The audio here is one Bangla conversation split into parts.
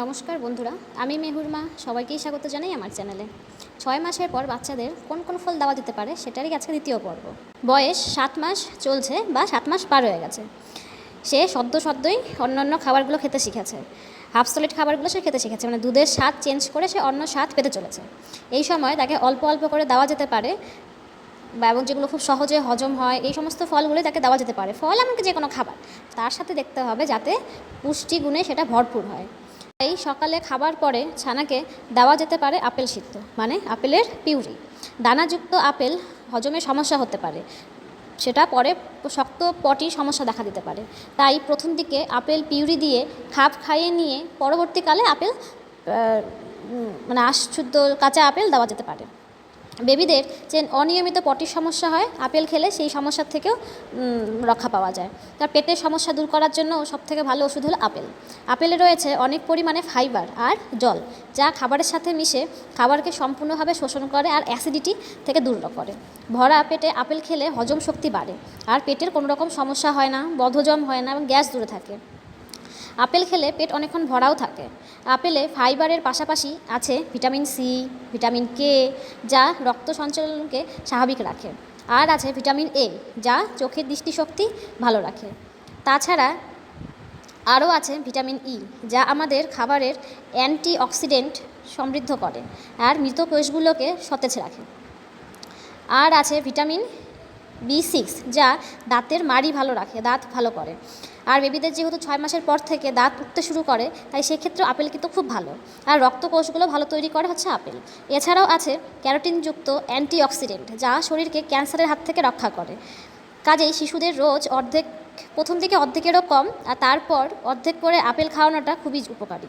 নমস্কার বন্ধুরা, আমি মেহুর মা সবাইকেই স্বাগত জানাই আমার চ্যানেলে। ছয় মাসের পর বাচ্চাদের কোন কোন ফল দেওয়া যেতে পারে সেটারই আজকে দ্বিতীয় পর্ব। বয়স সাত মাস চলছে বা সাত মাস পার হয়ে গেছে। সে সদ্য সদ্যই অন্যান্য খাবারগুলো খেতে শিখেছে। হাফ সলিড খাবারগুলো সে খেতে শিখেছে মানে দুধের স্বাদ চেঞ্জ করে সে অন্য স্বাদ পেতে চলেছে। এই সময় তাকে অল্প অল্প করে দেওয়া যেতে পারে বা এবং যেগুলো খুব সহজে হজম হয়, এই সমস্ত ফলগুলোই তাকে দেওয়া যেতে পারে। ফল এমনকি যে কোনো খাবার। তার সাথে দেখতে হবে যাতে পুষ্টিগুণে সেটা ভরপুর হয়। এই সকালে খাবার পরে ছানাকে দেওয়া যেতে পারে আপেল সিদ্ধ মানে আপেলের পিউরি। দানাযুক্ত আপেল হজমে সমস্যা হতে পারে। সেটা পরে শক্ত পটি সমস্যা দেখা দিতে পারে। তাই প্রথম দিকে আপেল পিউরি দিয়ে খাপ খাইয়ে নিয়ে পরবর্তীকালে আপেল মানে আশুদ্ধ কাঁচা আপেল দেওয়া যেতে পারে। বেবিদের যে অনিয়মিত পটির সমস্যা হয়, আপেল খেলে সেই সমস্যার থেকেও রক্ষা পাওয়া যায়। তার পেটের সমস্যা দূর করার জন্য সবথেকে ভালো ওষুধ হলো আপেল। আপেলে রয়েছে অনেক পরিমাণে ফাইবার আর জল, যা খাবারের সাথে মিশে খাবারকে সম্পূর্ণভাবে শোষণ করে আর অ্যাসিডিটি থেকে দূর করে। ভরা পেটে আপেল খেলে হজম শক্তি বাড়ে, আর পেটের কোনো রকম সমস্যা হয় না, বদহজম হয় না এবং গ্যাস দূরে থাকে। আপেল খেলে পেট অনেকক্ষণ ভরাও থাকে। আপেলে ফাইবারের পাশাপাশি আছে ভিটামিন সি, ভিটামিন কে, যা রক্ত সঞ্চালনকে স্বাভাবিক রাখে। আর আছে ভিটামিন এ, যা চোখের দৃষ্টিশক্তি ভালো রাখে। তাছাড়া আরও আছে ভিটামিন ই, যা আমাদের খাবারের অ্যান্টি অক্সিডেন্ট সমৃদ্ধ করে, আর মৃত কোষগুলোকে সতেজ রাখে। আর আছে ভিটামিন বি সিক্স, যা দাঁতের মাড়ি ভালো রাখে, দাঁত ভালো করে। আর বেবিদের যেহেতু ছয় মাসের পর থেকে দাঁত উঠতে শুরু করে, তাই সেক্ষেত্রে আপেল কিন্তু খুব ভালো। আর রক্তকোষগুলো ভালো তৈরি করে হচ্ছে আপেল। এছাড়াও আছে ক্যারোটিনযুক্ত অ্যান্টিঅক্সিডেন্ট, যা শরীরকে ক্যান্সারের হাত থেকে রক্ষা করে। কাজেই শিশুদের রোজ অর্ধেক, প্রথম দিকে অর্ধেকেরও কম, আর তারপর অর্ধেক করে আপেল খাওয়ানোটা খুবই উপকারী।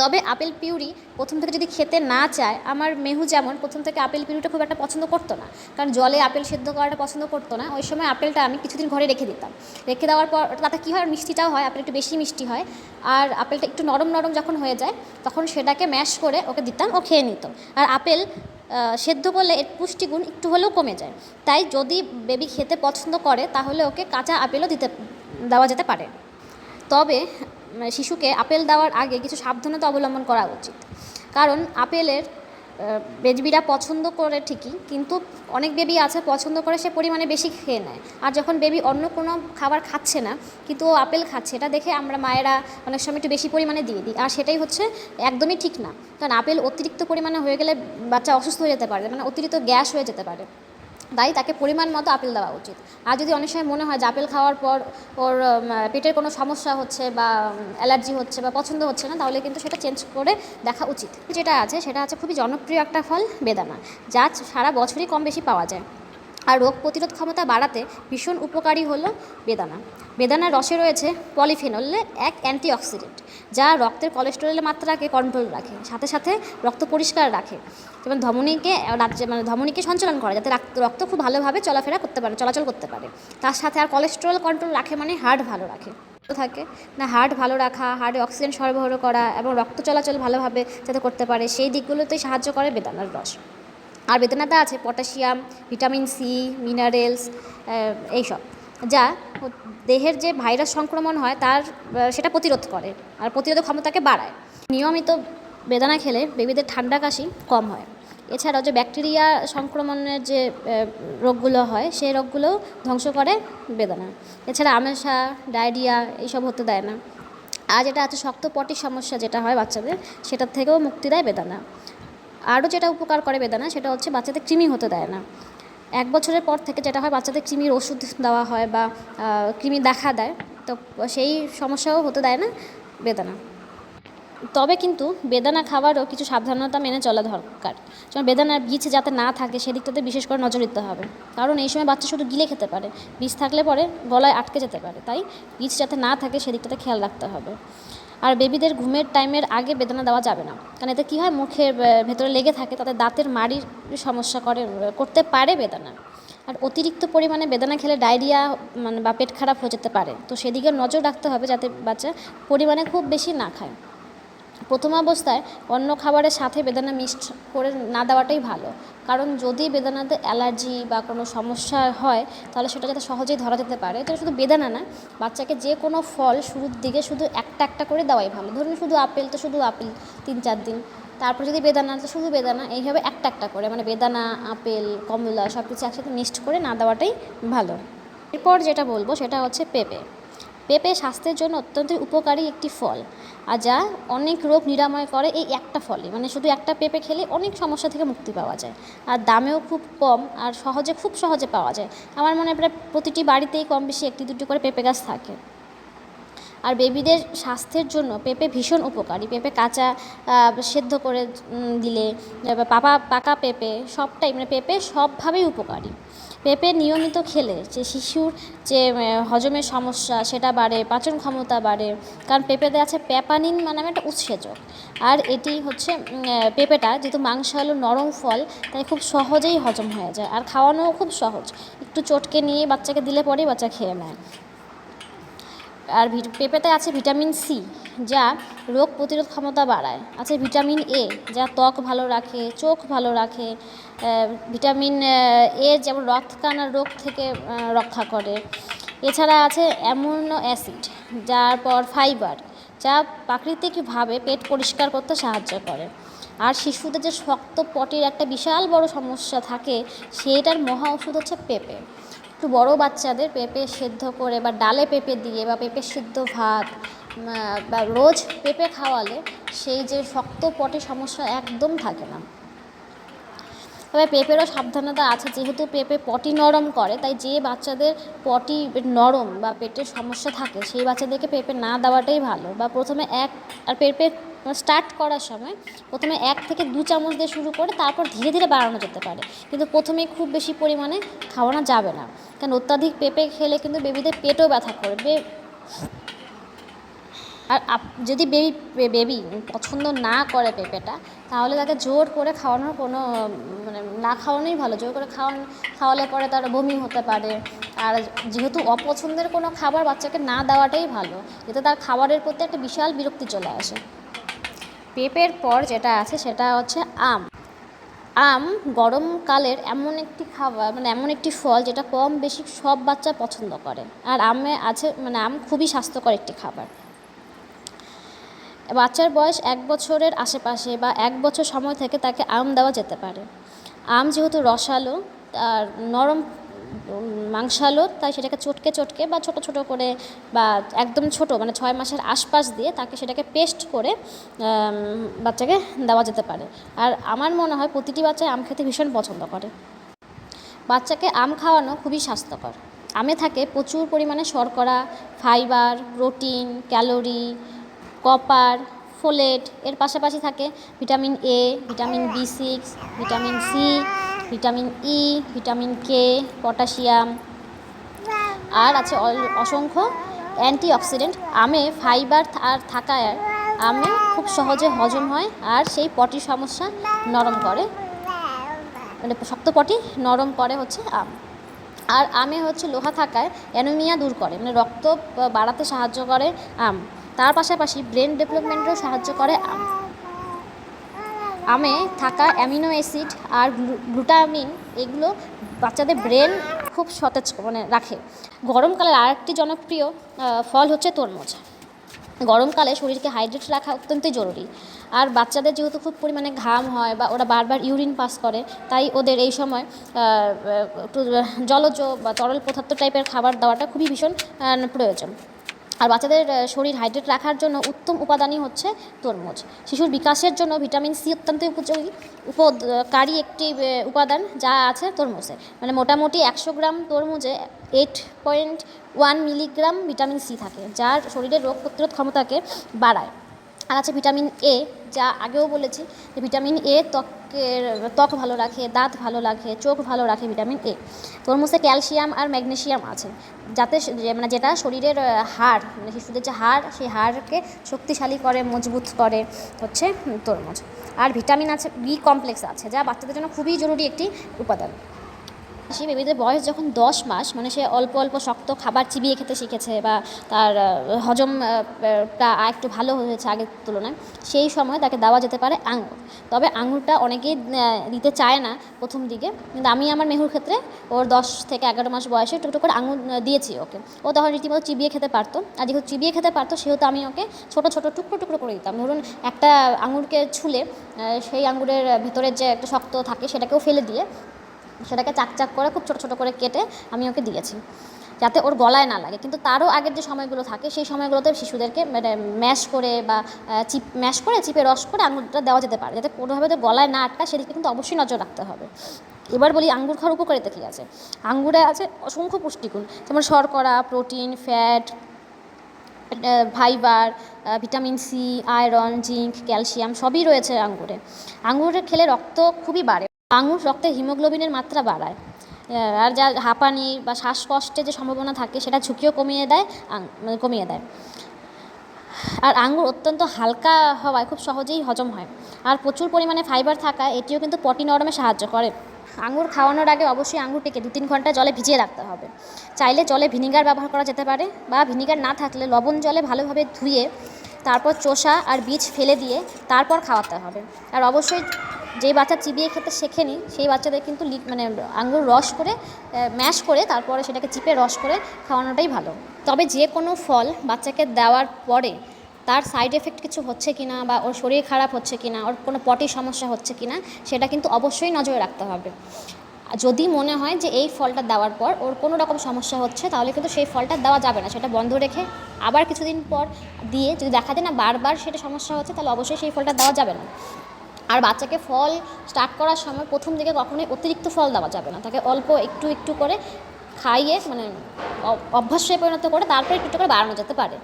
তবে আপেল পিউরি প্রথম থেকে যদি খেতে না চায়, আমার মেহু যেমন প্রথম থেকে আপেল পিউরিটা খুব একটা পছন্দ করতো না। কারণ জলে আপেল সেদ্ধ করাটা পছন্দ করতো না। ওই সময় আপেলটা আমি কিছুদিন ঘরে রেখে দিতাম। রেখে দেওয়ার পর তাতে কী হয়, মিষ্টিটাও হয়, আপেল একটু বেশি মিষ্টি হয়। আর আপেলটা একটু নরম নরম যখন হয়ে যায়, তখন সেটাকে ম্যাশ করে ওকে দিতাম, ও খেয়ে নিত। আর আপেল সেদ্ধ করলে এর পুষ্টিগুণ একটু হলেও কমে যায়। তাই যদি বেবি খেতে পছন্দ করে, তাহলে ওকে কাঁচা আপেলও দিতে, দেওয়া যেতে পারে। তবে শিশুকে আপেল দেওয়ার আগে কিছু সাবধানতা অবলম্বন করা উচিত। কারণ আপেলের বেবিরা পছন্দ করে ঠিকই, কিন্তু অনেক বেবি আছে পছন্দ করে সে পরিমাণে বেশি খেয়ে নেয়। আর যখন বেবি অন্য কোনো খাবার খাচ্ছে না, কিন্তু ও আপেল খাচ্ছে, এটা দেখে আমরা মায়েরা অনেক সময় একটু বেশি পরিমাণে দিয়ে দিই। আর সেটাই হচ্ছে একদমই ঠিক না। কারণ আপেল অতিরিক্ত পরিমাণে হয়ে গেলে বাচ্চা অসুস্থ হয়ে যেতে পারে মানে অতিরিক্ত গ্যাস হয়ে যেতে পারে। তাই তাকে পরিমাণ মতো আপেল দেওয়া উচিত। আর যদি অনেক সময় মনে হয় যে আপেল খাওয়ার পর ওর পেটের কোনো সমস্যা হচ্ছে বা অ্যালার্জি হচ্ছে বা পছন্দ হচ্ছে না, তাহলে কিন্তু সেটা চেঞ্জ করে দেখা উচিত। যেটা আছে সেটা আছে খুবই জনপ্রিয় একটা ফল, বেদানা, যা সারা বছরই কম বেশি পাওয়া যায়। আর রোগ প্রতিরোধ ক্ষমতা বাড়াতে ভীষণ উপকারী হলো বেদানা। বেদানার রসে রয়েছে পলিফেনলে এক অ্যান্টিঅক্সিডেন্ট, যা রক্তের কোলেস্টেরলের মাত্রাকে কন্ট্রোল রাখে, সাথে সাথে রক্ত পরিষ্কার রাখে যেমন ধমনীকে মানে ধমনীকে সঞ্চালন করে, যাতে রক্ত খুব ভালোভাবে চলাফেরা করতে পারে, চলাচল করতে পারে। তার সাথে আর কোলেস্টেরল কন্ট্রোল রাখে মানে হার্ট ভালো রাখে। থাকে। না হার্ট ভালো রাখা হার্টে অক্সিজেন সরবরাহ করা এবং রক্ত চলাচল ভালোভাবে যাতে করতে পারে, সেই দিকগুলোতেই সাহায্য করে বেদানার রস। আর বেদানাতে আছে, পটাশিয়াম, ভিটামিন সি, মিনারেলস এইসব, যা দেহের যে ভাইরাস সংক্রমণ হয় তার সেটা প্রতিরোধ করে আর প্রতিরোধ ক্ষমতাকে বাড়ায়। নিয়মিত বেদানা খেলে বেবিদের ঠান্ডা কাশি কম হয়। এছাড়াও যে ব্যাকটেরিয়া সংক্রমণের যে রোগগুলো হয়, সেই রোগগুলো ধ্বংস করে বেদানা। এছাড়া আমেশা, ডায়রিয়া এইসব হতে দেয় না। আর যেটা আছে শক্ত পটির সমস্যা যেটা হয় বাচ্চাদের, সেটার থেকেও মুক্তি দেয় বেদানা। আরও যেটা উপকার করে বেদানা সেটা হচ্ছে বাচ্চাদের কৃমি হতে দেয় না। এক বছরের পর থেকে যেটা হয়, বাচ্চাদের কৃমির ওষুধ দেওয়া হয় বা কৃমি দেখা দেয়, তো সেই সমস্যাও হতে দেয় না বেদানা। তবে কিন্তু বেদানা খাওয়ারও কিছু সাবধানতা মেনে চলা দরকার। যেমন বেদানার বীজ যাতে না থাকে, সেদিকটাতে বিশেষ করে নজর দিতে হবে। কারণ এই সময় বাচ্চা শুধু গিলে খেতে পারে, বীজ থাকলে পরে গলায় আটকে যেতে পারে। তাই বীজ যাতে না থাকে, সেদিকটাতে খেয়াল রাখতে হবে। আর বেবিদের ঘুমের টাইমের আগে বেদনা দেওয়া যাবে না। কারণ এতে কী হয়? মুখের ভেতরে লেগে থাকে, তাতে দাঁতের মাড়ির সমস্যা করে করতে পারে বেদানা। আর অতিরিক্ত পরিমাণে বেদানা খেলে ডায়রিয়া মানে বা পেট খারাপ হয়ে যেতে পারে। তো সেদিকে নজর রাখতে হবে যাতে বাচ্চা পরিমাণে খুব বেশি না খায়। প্রথম অবস্থায় অন্য খাবারের সাথে বেদানা মিক্সড করে না দেওয়াটাই ভালো। কারণ যদি বেদানাতে অ্যালার্জি বা কোনো সমস্যা হয়, তাহলে সেটা যাতে সহজেই ধরা যেতে পারে। তো শুধু বেদানা না, বাচ্চাকে যে কোনো ফল শুরুর দিকে শুধু একটা একটা করে দেওয়াই ভালো। ধরুন শুধু আপেল, তো শুধু আপেল তিন চার দিন। তারপর যদি বেদানা, তো শুধু বেদানা, এইভাবে একটা একটা করে। মানে বেদানা, আপেল, কমলা সব কিছু একসাথে মিক্সড করে না দেওয়াটাই ভালো। এরপর যেটা বলব, সেটা হচ্ছে পেঁপে। পেঁপে স্বাস্থ্যের জন্য অত্যন্ত উপকারী একটি ফল। আর যা অনেক রোগ নিরাময় করে এই একটা ফলে মানে শুধু একটা পেঁপে খেলে অনেক সমস্যা থেকে মুক্তি পাওয়া যায়। আর দামেও খুব কম আর সহজে, খুব সহজে পাওয়া যায়। আমার মনে হয় প্রায় প্রতিটি বাড়িতেই কম বেশি একটি দুটি করে পেঁপে গাছ থাকে। আর বেবিদের স্বাস্থ্যের জন্য পেঁপে ভীষণ উপকারী। পেঁপে কাঁচা সেদ্ধ করে দিলে পাকা পাকা পেঁপে সবটাই মানে পেঁপে সবভাবেই উপকারী। পেঁপে নিয়মিত খেলে যে শিশুর যে হজমের সমস্যা সেটা বাড়ে, পাচন ক্ষমতা বাড়ে, কারণ পেঁপেতে আছে প্যাপানিন মানে একটা উৎসেচক। আর এটি হচ্ছে পেঁপেটা যেহেতু মাংসালু নরম ফল, তাই খুব সহজেই হজম হয়ে যায়। আর খাওয়ানোও খুব সহজ। একটু চটকে নিয়ে বাচ্চাকে দিলে পরেই বাচ্চা খেয়ে নেয়। আর পেঁপেতে আছে ভিটামিন সি। যা রোগ প্রতিরোধ ক্ষমতা বাড়ায়। আছে ভিটামিন এ যা ত্বক ভালো রাখে, চোখ ভালো রাখে ভিটামিন এ যেমন রক্তকানার রোগ থেকে রক্ষা করে। এছাড়া আছে অ্যামোনো অ্যাসিড, যার পর ফাইবার, যা প্রাকৃতিকভাবে পেট পরিষ্কার করতে সাহায্য করে। আর শিশুদের যে শক্ত পটির একটা বিশাল বড় সমস্যা থাকে, সেইটার মহা ওষুধ হচ্ছে পেঁপে। একটু বড় বাচ্চাদের পেঁপে সেদ্ধ করে বা ডালে পেঁপে দিয়ে বা পেঁপে সিদ্ধ ভাত বা রোজ পেঁপে খাওয়ালে সেই যে শক্ত পটে সমস্যা একদম থাকে না। তবে পেঁপেরও সাবধানতা আছে, যেহেতু পেঁপে পটি নরম করে, তাই যে বাচ্চাদের পটি নরম বা পেটের সমস্যা থাকে, সেই বাচ্চাদেরকে পেঁপে না দেওয়াটাই ভালো। বা প্রথমে এক, আর পেঁপে স্টার্ট করার সময় প্রথমে এক থেকে দু চামচ দিয়ে শুরু করে তারপর ধীরে ধীরে বাড়ানো যেতে পারে। কিন্তু প্রথমেই খুব বেশি পরিমাণে খাওয়ানো যাবে না। কারণ অত্যাধিক পেঁপে খেলে কিন্তু বেবিদের পেটও ব্যথা করবে। আর যদি বেবি বেবি পছন্দ না করে পেঁপেটা, তাহলে তাকে জোর করে খাওয়ানোর কোনো মানে না খাওয়ানোই ভালো। জোর করে খাওয়ান, খাওয়ালে পরে তার বমি হতে পারে। আর যেহেতু অপছন্দের কোনো খাবার বাচ্চাকে না দেওয়াটাই ভালো, এতে তার খাবারের প্রতি একটা বিশাল বিরক্তি চলে আসে। পেঁপের পর যেটা আছে সেটা হচ্ছে আম। আম গরমকালের এমন একটি খাবার মানে এমন একটি ফল যেটা কম বেশি সব বাচ্চা পছন্দ করে। আর আমে আছে মানে আম খুবই স্বাস্থ্যকর একটি খাবার। বাচ্চার বয়স এক বছরের আশেপাশে বা এক বছর সময় থেকে তাকে আম দেওয়া যেতে পারে। আম যেহেতু রসালো, আর নরম মাংসালো, তাই সেটাকে চটকে চটকে বা ছোট ছোট করে বা একদম ছোট মানে ছয় মাসের আশপাশ দিয়ে তাকে সেটাকে পেস্ট করে বাচ্চাকে দেওয়া যেতে পারে। আর আমার মনে হয় প্রতিটি বাচ্চাই আম খেতে ভীষণ পছন্দ করে। বাচ্চাকে আম খাওয়ানো খুবই স্বাস্থ্যকর। আমে থাকে প্রচুর পরিমাণে শর্করা, fibre, protein, calorie copper folate এর পাশাপাশি থাকে vitamin A vitamin B six vitamin C vitamin E vitamin K potassium আর আছে অসংখ্য অ্যান্টিঅক্সিডেন্ট আমে ফাইবার আর থাকায় আমে খুব সহজে হজম হয় আর সেই পটির সমস্যা নরম করে। মানে শক্ত পটি নরম করে হচ্ছে আম। আর আমে হচ্ছে লোহা থাকায় অ্যানোমিয়া দূর করে মানে রক্ত বাড়াতে সাহায্য করে আম। তার পাশাপাশি ব্রেন ডেভেলপমেন্টেও সাহায্য করে আম আমে থাকা অ্যামিনো অ্যাসিড আর গ্লুটামিন, এগুলো বাচ্চাদের ব্রেন খুব সতেজ মানে রাখে। গরমকালের আরেকটি জনপ্রিয় ফল হচ্ছে তরমুজ। গরমকালে শরীরকে হাইড্রেট রাখা অত্যন্তই জরুরি। আর বাচ্চাদের যেহেতু খুব পরিমাণে ঘাম হয় বা ওরা বারবার ইউরিন পাস করে, তাই ওদের এই সময় একটু জলজ বা তরল পদার্থ টাইপের খাবার দেওয়াটা খুবই ভীষণ প্রয়োজন। আর বাচ্চাদের শরীর হাইড্রেট রাখার জন্য উত্তম উপাদানই হচ্ছে তরমুজ। শিশুর বিকাশের জন্য ভিটামিন সি অত্যন্ত উপযোগী, উপকারী একটি উপাদান যা আছে তরমুজে মানে মোটামুটি একশো গ্রাম তরমুজে eight point one milligram vitamin C থাকে, যার শরীরের রোগ প্রতিরোধ ক্ষমতাকে বাড়ায়। আর আছে ভিটামিন এ যা আগেও বলেছি যে ভিটামিন এ ত্বকের, ত্বক ভালো রাখে, দাঁত ভালো রাখে, চোখ ভালো রাখে ভিটামিন এ তরমুজে ক্যালসিয়াম আর ম্যাগনেসিয়াম আছে। যাতে মানে যেটা শরীরের হাড় মানে শিশুদের যে হাড়, সেই হাড়কে শক্তিশালী করে, মজবুত করে হচ্ছে তরমুজ। আর ভিটামিন আছে বি কমপ্লেক্স আছে, যা বাচ্চাদের জন্য খুবই জরুরি একটি উপাদান। সেই বেবিদের বয়স যখন দশ মাস মানে সে অল্প অল্প শক্ত খাবার চিবিয়ে খেতে শিখেছে বা তার আহ, হজম টা একটু ভালো হয়েছে আগের তুলনায় সেই সময় তাকে দেওয়া যেতে পারে আঙুর। তবে আঙুরটা অনেকেই দিতে চায় না প্রথম দিকে। কিন্তু আমি আমার মেহুর ক্ষেত্রে ওর দশ থেকে এগারো মাস বয়সে টুকটুক করে আঙুর দিয়েছি ওকে। ও তখন রীতিমতো চিবিয়ে খেতে পারতো। আর যেহেতু চিবিয়ে খেতে পারতো সেহেতু আমি ওকে ছোটো ছোটো টুকরো টুকরো করে দিতাম। ধরুন একটা আঙুরকে ছুলে সেই আঙুরের ভেতরের যে একটা শক্ত থাকে সেটাকেও ফেলে দিয়ে সেটাকে চাক চাক করে খুব ছোটো ছোটো করে কেটে আমি ওকে দিয়েছি, যাতে ওর গলায় না লাগে। কিন্তু তারও আগের যে সময়গুলো থাকে, সেই সময়গুলোতে শিশুদেরকে মানে ম্যাশ করে বা চিপ, ম্যাশ করে, চিপে রস করে আঙুরটা দেওয়া যেতে পারে, যাতে কোনোভাবে তো গলায় না আটকা সেদিকে কিন্তু অবশ্যই নজর রাখতে হবে। এবার বলি আঙ্গুর খাওয়ার উপকারিতা কী আছে? আঙ্গুরে আছে অসংখ্য পুষ্টিগুণ, যেমন শর্করা, protein, fat fibre vitamin C, iron, zinc, calcium, সবই রয়েছে আঙ্গুরে। আঙ্গুর খেলে রক্ত খুবই বাড়ে। আঙুর রক্তে হিমোগ্লোবিনের মাত্রা বাড়ায়। আর যা হাঁপানি বা শ্বাসকষ্টের যে সম্ভাবনা থাকে, সেটা ঝুঁকিও কমিয়ে দেয় মানে কমিয়ে দেয়। আর আঙুর অত্যন্ত হালকা হওয়ায় খুব সহজেই হজম হয়। আর প্রচুর পরিমাণে ফাইবার থাকায় এটিও কিন্তু পটি নরমে সাহায্য করে। আঙুর খাওয়ানোর আগে অবশ্যই আঙুরটিকে দু তিন ঘণ্টা জলে ভিজিয়ে রাখতে হবে। চাইলে জলে ভিনিগার ব্যবহার করা যেতে পারে বা ভিনিগার না থাকলে লবণ জলে ভালোভাবে ধুয়ে তারপর চোষা আর বীজ ফেলে দিয়ে তারপর খাওয়াতে হবে। আর অবশ্যই যেই বাচ্চা চিবিয়ে খেতে শেখেনি, সেই বাচ্চাদের কিন্তু মানে আঙুর রস করে ম্যাশ করে তারপরে সেটাকে চিপে রস করে খাওয়ানোটাই ভালো। তবে যে কোনো ফল বাচ্চাকে দেওয়ার পরে তার সাইড এফেক্ট কিছু হচ্ছে কিনা বা ওর শরীর খারাপ হচ্ছে কিনা, ওর কোনো পটি সমস্যা হচ্ছে কিনা, সেটা কিন্তু অবশ্যই নজরে রাখতে হবে। যদি মনে হয় যে এই ফলটা দেওয়ার পর ওর কোনো রকম সমস্যা হচ্ছে, তাহলে কিন্তু সেই ফলটা দেওয়া যাবে না, সেটা বন্ধ রেখে আবার কিছুদিন পর দিয়ে যদি দেখা যায় না বারবার সেটা সমস্যা হচ্ছে, তাহলে অবশ্যই সেই ফলটা দেওয়া যাবে না। আর বাচ্চাকে ফল স্টার্ট করার সময় প্রথম দিকে কখনোই অতিরিক্ত ফল দেওয়া যাবে না। তাকে অল্প একটু একটু করে খাইয়ে মানে অভ্যাসে পরিণত করে তারপরে একটু একটু করে বাড়ানো যেতে পারে।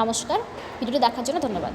নমস্কার। ভিডিওটি দেখার জন্য ধন্যবাদ।